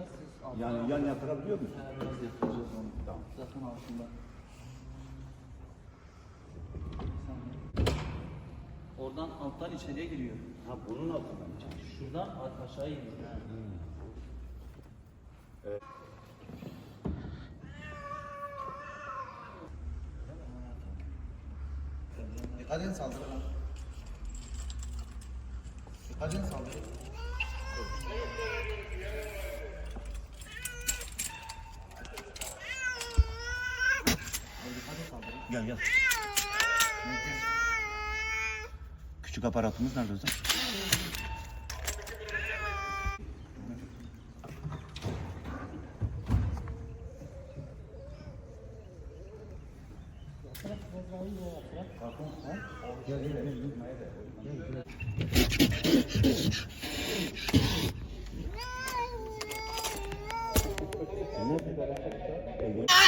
yapacağız. Siz altına Yani yan yatırabiliyor musun? Ha, biraz yapacağız onu. Tamam. Zaten altında. Oradan alttan içeriye giriyor. Ha bunun altından mı? Şuradan a- aşağı iniyor. Ha. Dikkat edin saldırı. Dikkat edin saldırı. Gel gel. Küçük aparatımız nerede hocam? Ensesinden.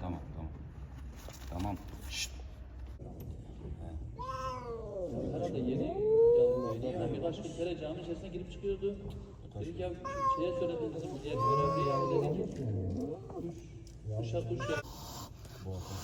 Tamam, tamam, tamam. Şşt. Herhalde yeni zaten birkaç gün kere cami içerisine girip çıkıyordu. Dedik ya şeye söyledi bizim diye görevli ya dedi ki kuş, kuşa kuş ya. Yapın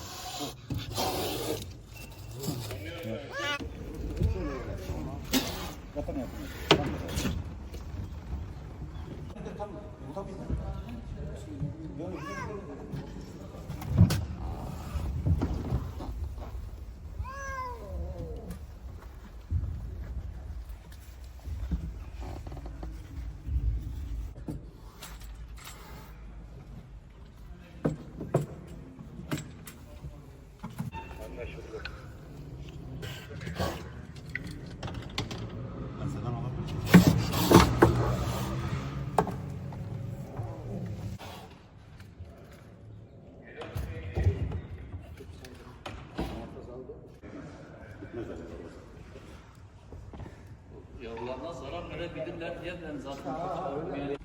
Yavrularına zarar verebilirler diye ben zaten çok çağırıyorum yani.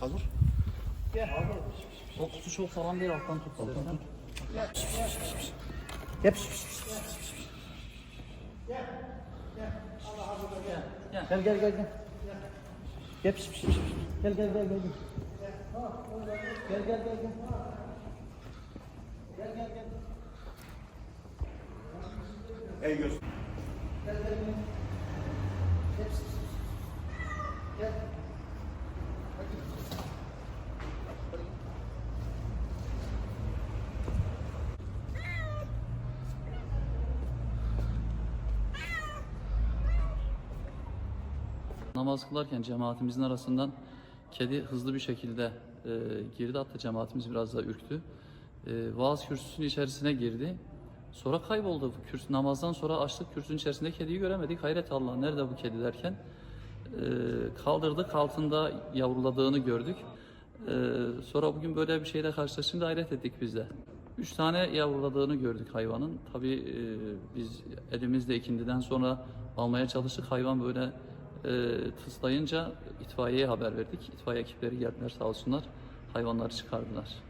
Kaldır. O kutu çok sağlam değil alttan tut. Alttan tut. Yap. Gel gel gel gel. Yap. Gel gel gel gel. Gel gel gel gel. Gel gel gel. Ey göz. Namaz kılarken cemaatimizin arasından kedi hızlı bir şekilde e, girdi. Hatta cemaatimiz biraz da ürktü. E, vaaz kürsüsünün içerisine girdi. Sonra kayboldu. Kürsü, namazdan sonra açtık kürsünün içerisinde kediyi göremedik. Hayret Allah nerede bu kedi derken e, kaldırdık altında yavruladığını gördük. E, sonra bugün böyle bir şeyle karşılaşınca hayret ettik biz de. Üç tane yavruladığını gördük hayvanın. Tabii e, biz elimizle ikindiden sonra almaya çalıştık. Hayvan böyle e, tıslayınca itfaiyeye haber verdik. İtfaiye ekipleri geldiler sağ olsunlar. Hayvanları çıkardılar.